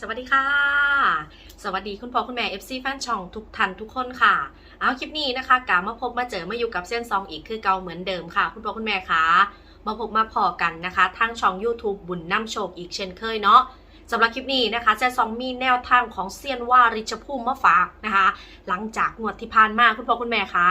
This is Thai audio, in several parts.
สวัสดีค่ะ สวัสดีคุณพ่อคุณแม่ FC แฟนช่องทุกท่านทุกคนค่ะ เอาคลิปนี้นะคะกามาพบมาเจอมาอยู่กับเส้นซองอีกคือเก่าเหมือนเดิมค่ะ คุณพ่อคุณแม่คะมาพบมาพอกันนะคะทางช่อง YouTube บุญน้ำโชคอีกเช่นเคยเนาะสำหรับคลิปนี้นะคะเส้นซองมีแนวทางของเซียนว่าริชภูมิมาฝากนะคะ หลังจากงวดที่ผ่านมาคุณพ่อคุณแม่คะ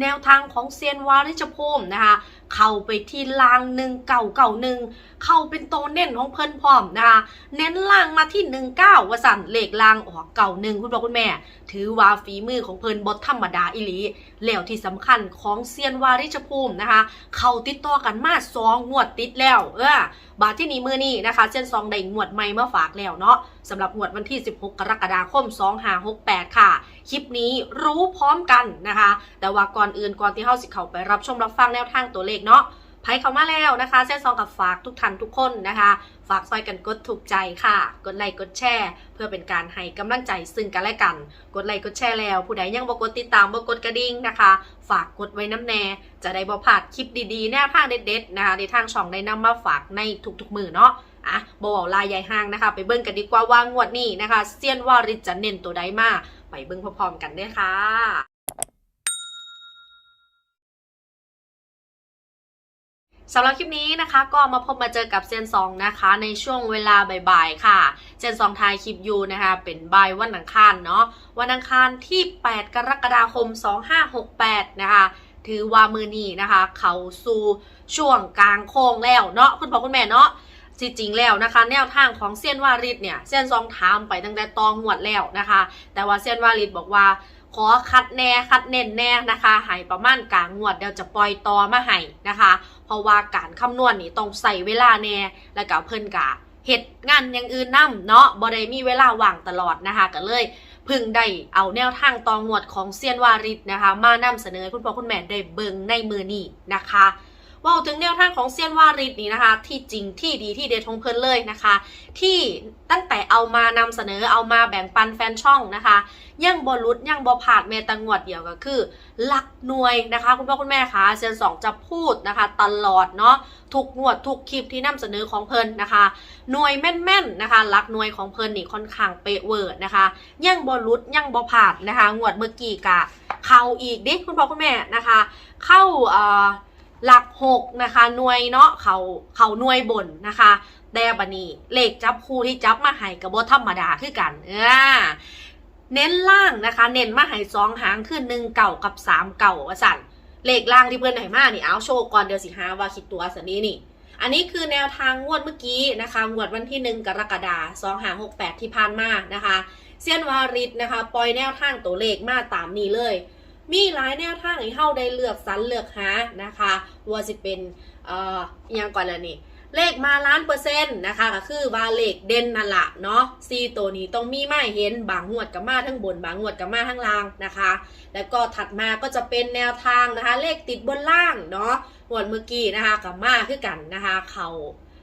แนวทางของเซียนวาริชภูมินะคะ เข้าไปที่ลางหนึ่งเก่าเก่าหนึ่งเข้าเป็นโตเน้นของเพิ่นพร้อมนะคะเน้นล่างมาที่หนึ่งเก้าวสันเลขล่างออกเก่าหนึ่งคุณพ่อคุณแม่ ถือว่าฝีมือของเพิ่นบดธรรมดาอิลีแล้วที่สำคัญของเซียนวาริชภูมินะคะ เข้าติดต่อกันมาสองงวดติดแล้ว เออบาทที่นี้มือนี้นะคะเส้นซองได้งวดใหม่มาฝากแล้วเนาะสำหรับงวดวันที่ 16 กรกฎาคม 2568 ค่ะ คลิปนี้รู้พร้อมกันนะคะ แต่ว่าก่อนอื่นก่อนที่เฮาสิเข้าไปรับชมรับฟังแนวทางตัวเลขเนาะ ไพ่เข้ามาแล้วนะคะเส้นซองกับฝากทุกท่านทุกคนนะคะ ฝากซอยกันกดถูกใจค่ะ กดไลค์กดแชร์ เพื่อเป็นการให้กำลังใจซึ่งกันและกัน กดไลค์กดแชร์แล้ว ผู้ใดยังบ่กดติดตามบ่กดกระดิ่งนะคะ ฝากกดไว้น้ำแน่ จะได้บ่พลาดคลิปดีๆแนวทางเด็ดๆนะคะในทางช่องได้นำมาฝากในทุกๆมือเนาะอะบอกลายใหญ่ห้างนะคะ ไปเบิ่งกันดีกว่าว่างวดนี้นะคะเซียนว่าริจจะเน้นตัวใดมาไปเบิ่งพร้อมๆกันเด้ค่ะ สำหรับคลิปนี้นะคะก็มาพบมาเจอกับเซียนซองนะคะในช่วงเวลาบ่ายๆค่ะ เซียนซองทายคลิปยูนะคะเป็นบ่ายวันอังคารเนาะวันอังคารที่ 8 กรกฎาคม 2568 นะคะถือว่ามือนี้นะคะ เขาสู่ช่วงกลางโค้งแล้วเนาะคุณพ่อคุณแม่เนาะจริงๆแล้วนะคะ แนวทางของเซียนวาริดเนี่ยเซียนซองถามไปตั้งแต่ตองหวดแล้วนะคะ แต่ว่าเซียนวาริดบอกว่าขอคัดแน่คัดเน้นแน่นะคะให้ประมาณกลางงวดเดี๋ยวจะปล่อยตอมาให้นะคะ เพราะว่าการคำนวณนี่ต้องใส่เวลาแน่แล้วก็เพิ่นกะเหตุงานอย่างอื่นนํเนาะบ่ได้มีเวลาว่างตลอดนะคะก็เลยพึ่งได้เอาแนวทางตองวดของเซียนวาริดนะคะ มานำเสนอให้คุณพ่อคุณแม่ได้เบิ่งในมือนี้นะคะ ว่าถึงแนวทางของเซียนวาริดนี่นะคะ ที่จริงที่ดีที่เด็ดของเพิ่นเลยนะคะ ที่ตั้งแต่เอามานำเสนอเอามาแบ่งปันแฟนช่องนะคะยังบอลุดยังบอผาดเมตังวดเดียวก็คือ หลักหน่วยนะคะ คุณพ่อคุณแม่คะเซียนสองจะพูดนะคะ ตลอดเนาะทุกงวดทุกคลิปที่นำเสนอของเพิ่นนะคะ หน่วยแม่นๆนะคะหลักหน่วยของเพิ่นนี่ค่อนข้างเป๊ะเวอร์นะคะยังบอลุดยังบอผาดนะคะ งวดเมื่อกี้กะเข้าอีกดิคุณพ่อคุณแม่นะคะ เข้าเอ่อ หลักหกนะคะหน่วยเนาะเขาเขาหน่วยบนนะคะแต่บันนี้เลขจับคู่ที่จับมาให้กับบธรรมดาคือกันเออเน้นล่างนะคะ เน้นมาให้สองหางคือหนึ่งเก่ากับสามเก่าว่าสั่นเลขล่างที่เพื่อนให้มานี่เอาโชว์ก่อนเดี๋ยวสิหาว่าคิดตัวสันนี้นี่อันนี้คือแนวทางงวดเมื่อกี้นะคะงวดวันที่หนึ่งกรกฎาสองหาหกแปดที่ผ่านมานะคะ เซียนวาริดนะคะ ปล่อยแนวทางตัวเลขมาตามนี้เลย มีหลายแนวทางให้เฮาได้เลือกสรรเลือกหานะคะว่าสิเป็นเอ่ออหยังก่อนละนี่เลขมาล้านเปอร์เซ็นต์นะคะก็คือว่าเลขเด่นนั่นละเนาะซีตัวนี้ต้องมีไม่เห็นบางงวดกับมาทั้งบนบางงวดกับมาทั้งล่างนะคะ แล้วก็ถัดมาก็จะเป็นแนวทางนะคะ เลขติดบนล่างเนาะงวดเมื่อกี้นะคะกับมาคือกันนะคะเขา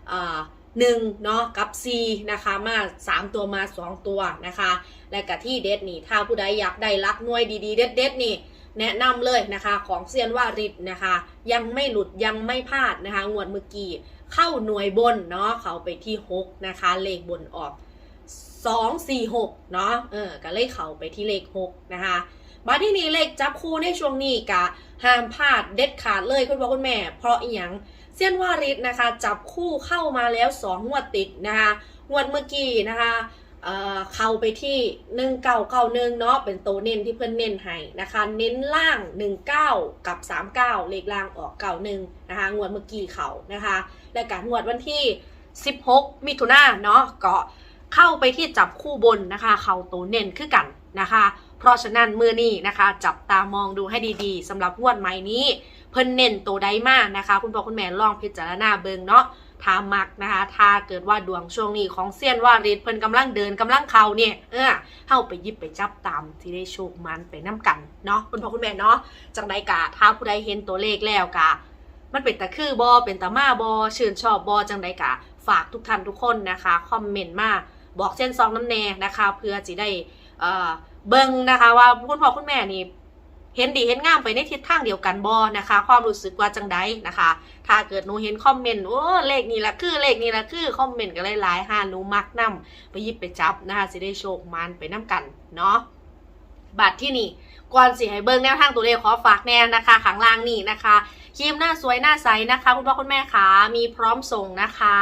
เอ่อหนึ่งเนาะกับ C นะคะมา 3 ตัวมา 2 ตัวนะคะ และกับที่เด็ดนี่ ถ้าผู้ใดอยากได้รักน่วยดีๆ เด็ดๆนี่ แนะนำเลยนะคะของเซียนวาริดนะคะ ยังไม่หลุดยังไม่พลาดนะคะงวดเมื่อกี้เข้าหน่วยบนเนาะเขาไปที่ 6 นะคะ เลขบนออก 2 4 6 เนาะเออก็เลขเขาไปที่เลข 6 นะคะมาที่นี่เลขจับคู่ในช่วงนี้กะห้ามพลาดเด็ดขาดเลยคุณพ่อคุณแม่ เพราะอีหยังเซียนวาริดนะคะ จับคู่เข้ามาแล้ว 2 งวดติดนะคะงวดเมื่อกี้นะคะ เข้าไปที่หนึ่งเก้าเก้าหนึ่งเนาะเป็นตัวเน้นที่เพื่อนเน้นให้นะคะ เน้นล่างหนึ่งเก้ากับสามเก้าเลขล่างออกเก้าหนึ่งนะคะ งวดเมื่อกี้เขานะคะ และการงวดวันที่สิบหกมิถุนาเนาะก็เข้าไปที่จับคู่บนนะคะ เขาตัวเน้นคือกันนะคะ เพราะฉะนั้นมือนี้นะคะ จับตามองดูให้ดีๆสำหรับงวดใหม่นี้ เพิ่นเน้นตัวใดมากนะคะ คุณพ่อคุณแม่ลองพิจารณาเบิงเนาะ ถ้ามักนะคะถ้าเกิดว่าดวงช่วงนี้ของเซียนวาริดเพิ่นกำลังเดินกำลังเข้าเนี่ยเออเฮาไปยิบไปจับตามที่ได้โชคมันไปน้กันเนาะคุณพ่อคุณแม่เนาะจังใดกะถ้าผู้ใดเห็นตัวเลขแล้วกะมันเป็นตะคือบอเป็นตะมาบอชื่นชอบบอจังใดกะฝากทุกท่านทุกคนนะคะคอมเมนต์มาบอกเส้นซองน้ำแน่นะคะ เพื่อจะได้เอ่อเบิ่งนะคะว่าคุณพ่อคุณแม่นี่ เห็นดีเห็นงามไปในทิศทางเดียวกันบอนะคะ ความรู้สึกว่าจังไดนะคะ ถ้าเกิดหนูเห็นคอมเมนต์โอ้เลขนี้ละคือเลขนี้ละคือคอมเมนต์ก็หลายๆห้าหนูมักนํไปยิบไปจับนะคะสิได้โชคมันไปน้กันเนาะบัตรที่นี่ ก่อนสิให้เบิ่งแนวทางตัวเลขขอฝากแน่นะคะข้างล่างนี่นะคะครีมหน้าสวยหน้าใสนะคะ คุณพ่อคุณแม่คะมีพร้อมส่งนะคะ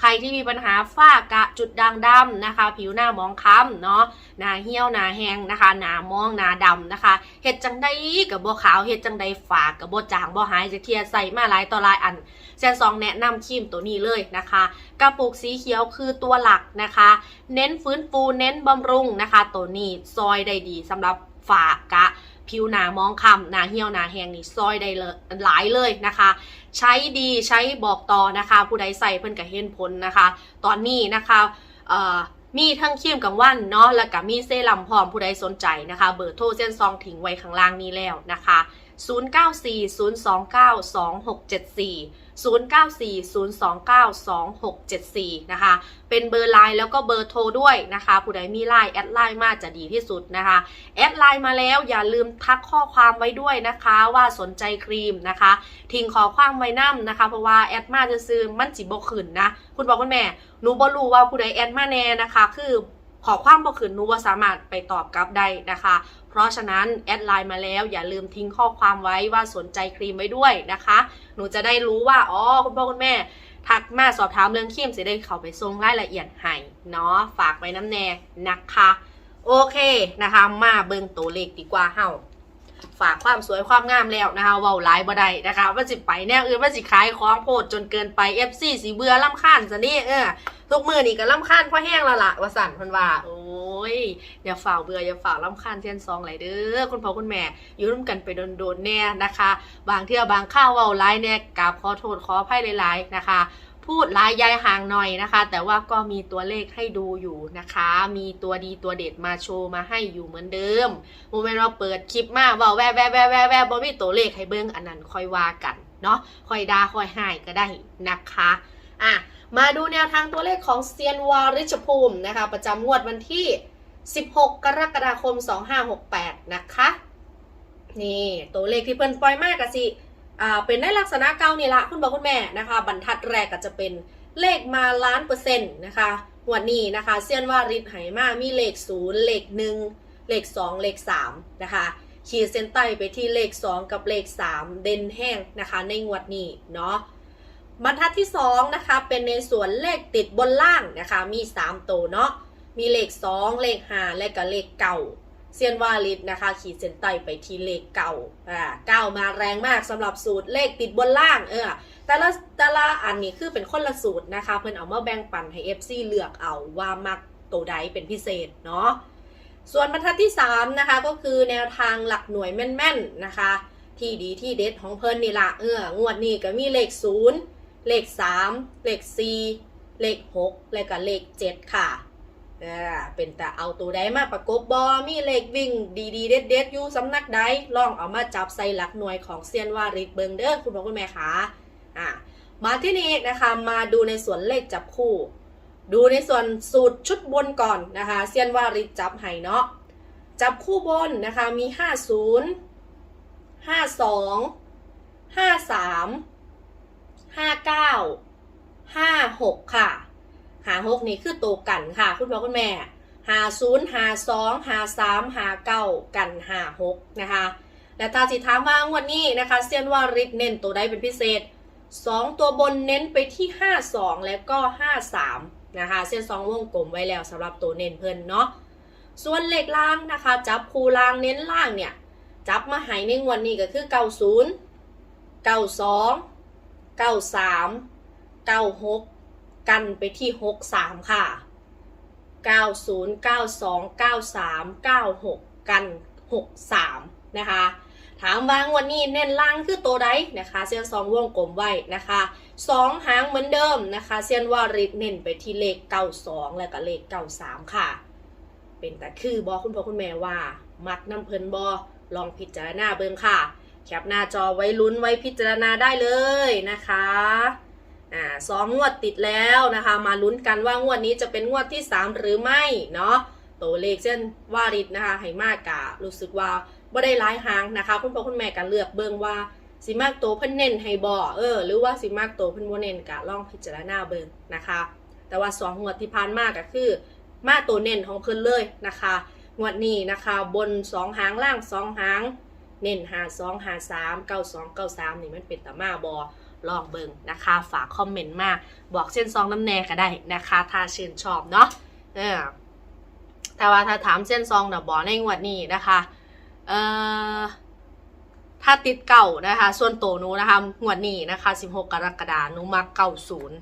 ใครที่มีปัญหาฝ้ากระจุดด่างดำนะคะ ผิวหน้ามองค้ำเนาะหน้าเหี่ยวหน้าแห้งนะคะหน้ามองหน้าดำนะคะเฮ็ดจังได้กับบ่ขาวเฮ็ดจังได้ฝากกับบ่จางบ่หายจะเทียใส่มาหลายต่อหลายอันแซนซองแนะนำครีมตัวนี้เลยนะคะ กระปุกสีเขียวคือตัวหลักนะคะ เน้นฟื้นฟูเน้นบำรุงนะคะ ตัวนี้ซอยได้ดีสำหรับ ฝากะ ผิวหนามองคำหนาเหี่ยวหนาแห้งนี่ซอยได้เลยหลายเลยนะคะ ใช้ดีใช้บอกต่อนะคะ ผู้ใดใส่เพิ่นก็เห็นผลนะคะ ตอนนี้นะคะมีทั้งครีมกลางวันเนาะแล้วก็มีเซรั่มพร้อมผู้ใดสนใจนะคะ เบอร์โทรเส้นซองถิงไว้ข้างล่างนี้แล้วนะคะ 0940292674 0940292674 นะคะ เป็นเบอร์ไลน์แล้วก็เบอร์โทรด้วยนะคะ ผู้ใดมีไลน์แอดไลน์มาจะดีที่สุดนะคะ แอดไลน์มาแล้วอย่าลืมทักข้อความไว้ด้วยนะคะว่าสนใจครีมนะคะ ทิ้งขอความไว้นํนะคะ เพราะว่าแอดมาจะซื้อมันจิบ่ขึ้นนะ คุณบอกคุณแม่ หนูบ่รู้ว่าผู้ใดแอดมาแน่นะคะ คือ ขอความบ่ขึ้นนูบ่าสามารถไปตอบกลับได้นะคะ เพราะฉะนั้นแอดไลน์มาแล้วอย่าลืมทิ้งข้อความไว้ว่าสนใจครีมไว้ด้วยนะคะ หนูจะได้รู้ว่าอ๋อคุณพ่อคุณแม่ทักมาสอบถามเรื่องครีมจะได้เข้าไปส่งรายละเอียดให้เนาะฝากไว้น้ำแน่นะคะโอเคนะคะมาเบิ่งตัวเลขดีกว่าเฮาฝากความสวยความงามแล้วนะคะเว้าหลายบ่ได้นะคะว่าสิไปแนวอื่นว่าสิขายของโพดจนเกินไป FC สิเบือลำคาญซะนี่เออ ทุกมือนี่ก็ลำคาญเพราะแห้งล้วล่ะวสันพิ่นว่า โอ้ย อย่าฝ่าเบื่ออย่าฝ่าลำคาญเช่นซองไหลเด้อคุณพ่อคุณแม่อยู่ร่วมกันไปโดนๆแน่นะคะ บางเที่ยวบางข้าวเว้าหลายแน่กราบขอโทษขออภัยหลายๆนะคะพูดลายยายห่างหน่อยนะคะ แต่ว่าก็มีตัวเลขให้ดูอยู่นะคะ มีตัวดีตัวเด็ดมาโชว์มาให้อยู่เหมือนเดิมโมเมนต์เราเปิดคลิปมาว่าแวะแวะแวะแวะแวะบ่มีตัวเลขให้เบิ้งอันนั้นค่อยว่ากันเนาะค่อยด่าค่อยให้ก็ได้นะคะ อะมาดูแนวทางตัวเลขของเซียนวาริชภูมินะคะ ประจำงวดวันที่ 16 กรกฎาคม 2568 นะคะ นี่ตัวเลขที่เพิ่นปล่อยมากกะสิอ่าเป็นในลักษณะเก่านี่ละคุณบอกคุณแม่นะคะ บรรทัดแรกก็จะเป็นเลขมาล้านเปอร์เซ็นต์นะคะงวันนี้นะคะ เซียนวาริดไหมามีเลขศูนย์เลขหนึ่งเลขสองเลขสามนะคะขีดเส้นใต้ไปที่เลขสองกับเลขสามเด่นแห้งนะคะ ในงวดนี้เนาะ บรรทัดที่สองนะคะเป็นในส่วนเลขติดบนล่างนะคะมีสามตัวเนาะมีเลขสองเลขห้าและก็เลขเก่าเซียนวาลิดนะคะ ขีดเส้นใต้ไปที่เลขเก่าอ่าเก้ามาแรงมากสำหรับสูตรเลขติดบนล่างเออแต่ละแต่ละอันนี้คือเป็นคนละสูตรนะคะ เพิ่นเอามาแบ่งปันให้ FC เลือกเอาว่ามักตัวใดเป็นพิเศษเนาะส่วนบรรทัดที่ 3 นะคะ ก็คือแนวทางหลักหน่วยแม่นๆนะคะ ที่ดีที่เด็ดของเพิ่นนี่ละเอองวดนี้ก็มีเลข0 เลข3เลข4เลข6และก็เลข7ค่ะอ่าเป็นแต่เอาตัวใดมาประกบบอมีเลขวิ่งดีๆ เด็ดๆอยู่สำนักใดลองเอามาจับใส่หลักหน่วยของเซียนวาริดเบิงเด้อคุณพ่อคุณแม่คะอ่ามาที่นี่นะคะมาดูในส่วนเลขจับคู่ ดูในส่วนสูตรชุดบนก่อนนะคะเซียนวาริดจับให้เนาะจับคู่บนนะคะมี 50 52 53 59 56ค่ะหาหกนี่คือตัวกันค่ะ คุณพ่อคุณแม่หาศูนย์หาสองหาสามหาเก้ากันหาหกนะคะ และตาสิถามว่างวดนี้นะคะเซียนว่าริดเน้นตัวใดเป็นพิเศษสองตัวบนเน้นไปที่ห้าสองและก็ห้าสามนะคะเส้นสองวงกลมไว้แล้วสำหรับตัวเน้นเพิ่นเนาะส่วนเลขล่างนะคะ จับคูล่างเน้นล่างเนี่ย จับมาหายในงวดนี้ก็คือเก้าศูนย์เก้าสอง เก้าสามเก้าหกกันไปที่63ค่ะ90 92 93 96กัน63นะคะ ถามว่างวันนี้เน้นล่างคือตัวใดนะคะ เซียนสองวงกลมไว้นะคะสองหางเหมือนเดิมนะคะ เซียนวาริดเน้นไปที่เลข92และก็เลข93ค่ะ เป็นแต่คือบอคุณพ่อคุณแม่ว่า มักน้ำเพลินบอลองพิจารณาเบิ่งค่ะ แคปหน้าจอไว้ลุ้นไว้พิจารณาได้เลยนะคะอ่าสองงวดติดแล้วนะคะ มาลุ้นกันว่างวดนี้จะเป็นงวดที่ 3 หรือไม่เนาะตัวเลขเส้นวาริดนะคะให้มากกะรู้สึกว่าบ่ได้หลายหางนะคะ คุณพ่อคุณแม่ก็เลือกเบิ่งว่าสิมากตัวเพิ่นเน้นให้บ่เออหรือว่าสิมากตัวเพิ่นบ่เน้นก็ลองพิจารณาเบิ่งนะคะ แต่ว่าสองงวดที่ผ่านมาก็คือ มาตัวเน้นของเพิ่นเลยนะคะ งวดนี้นะคะ บนสองหางล่างสองหาง เน้นหาสองหาสามเก้าสองเก้าสามนี่มันเป็นตามาบอลองเบิงนะคะ ฝากคอมเมนต์มาบอกเส้นซองน้ำแน่ก็ได้นะคะ ถ้าชื่นชอบเนาะเออแต่ว่าถ้าถามเส้นซองนะบอในงวดนี้นะคะเอ่อถ้าติดเก่านะคะ ส่วนโตหนูนะคะงวดนี้นะคะ 16 กรกฎาคมหนูมักเก่าศูนย์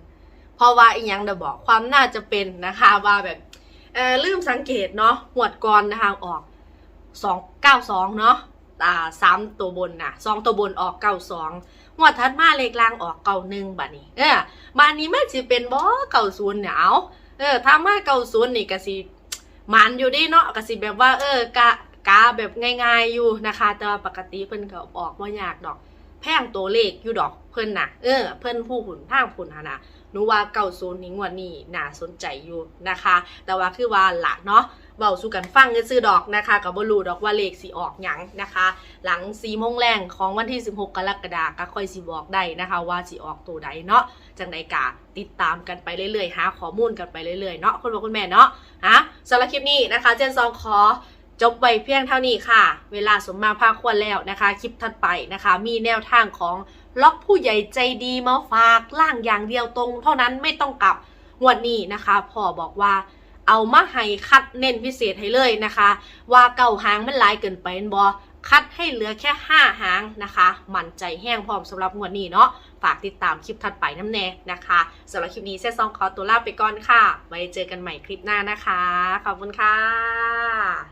เพราะว่าอีกอย่างเดี๋ยวบอกความน่าจะเป็นนะคะว่าแบบเออลืมสังเกตเนาะหวดก่อนนะคะออก 292 เนาะ อ่าสามตัวบนนะสองตัวบนออกเก้าสองงวดทัดมาเลขล่างออกเก้าหนึ่งบัดนี้เออบ้านนี้มันสิเป็นบ่เก้าศูนย์เนี่ยเอาเออถ้ามาเก้าศูนย์นี่ก็สิมันอยู่ดีเนาะก็สิแบบว่า เออกะกาแบบง่ายๆอยู่นะคะ แต่ว่าปกติเพิ่นก็ออกบ่ยากดอก แพงตัวเลขอยู่ดอกเพิ่นน่ะเออเพิ่นผู้หุ่นทางหุ่นหนน่ะหนูว่าเก้าศูนย์นี่งวดนี้น่าสนใจอยู่นะคะ แต่ว่าคือว่าละเนาะ เบาสู่กันฟังกันซื้อดอกนะคะกับบรูดอกว่าเลขสีออกหยังนะคะ หลังสีโมงแรงของวันที่ 16 กรกฎาคมก็ค่อยสิบอกได้นะคะ ว่าสีออกตัวใดเนาะจังใดกะติดตามกันไปเรื่อยๆหาข้อมูลกันไปเรื่อยๆเนาะคุณพ่อคุณแม่เนาะฮะสำหรับคลิปนี้นะคะ เจนซองขอจบไปเพียงเท่านี้ค่ะ เวลาสมมาภาคควรแล้วนะคะ คลิปถัดไปนะคะ มีแนวทางของล็อกผู้ใหญ่ใจดีมาฝากล่างอย่างเดียวตรง เท่านั้นไม่ต้องกลับงวดนี้นะคะพ่อบอกว่า เอามาให้คัดเน้นพิเศษให้เลยนะคะ ว่าเก่าหางมันลายเกินไปนบอคัดให้เหลือแค่ 5 หางนะคะ มั่นใจแห้งพร้อมสำหรับงวดนี้เนาะ ฝากติดตามคลิปถัดไปน้ำแน่นะคะสำหรับคลิปนี้เซซองขอตัวลาไปก่อนค่ะ ไว้เจอกันใหม่คลิปหน้านะคะ ขอบคุณค่ะ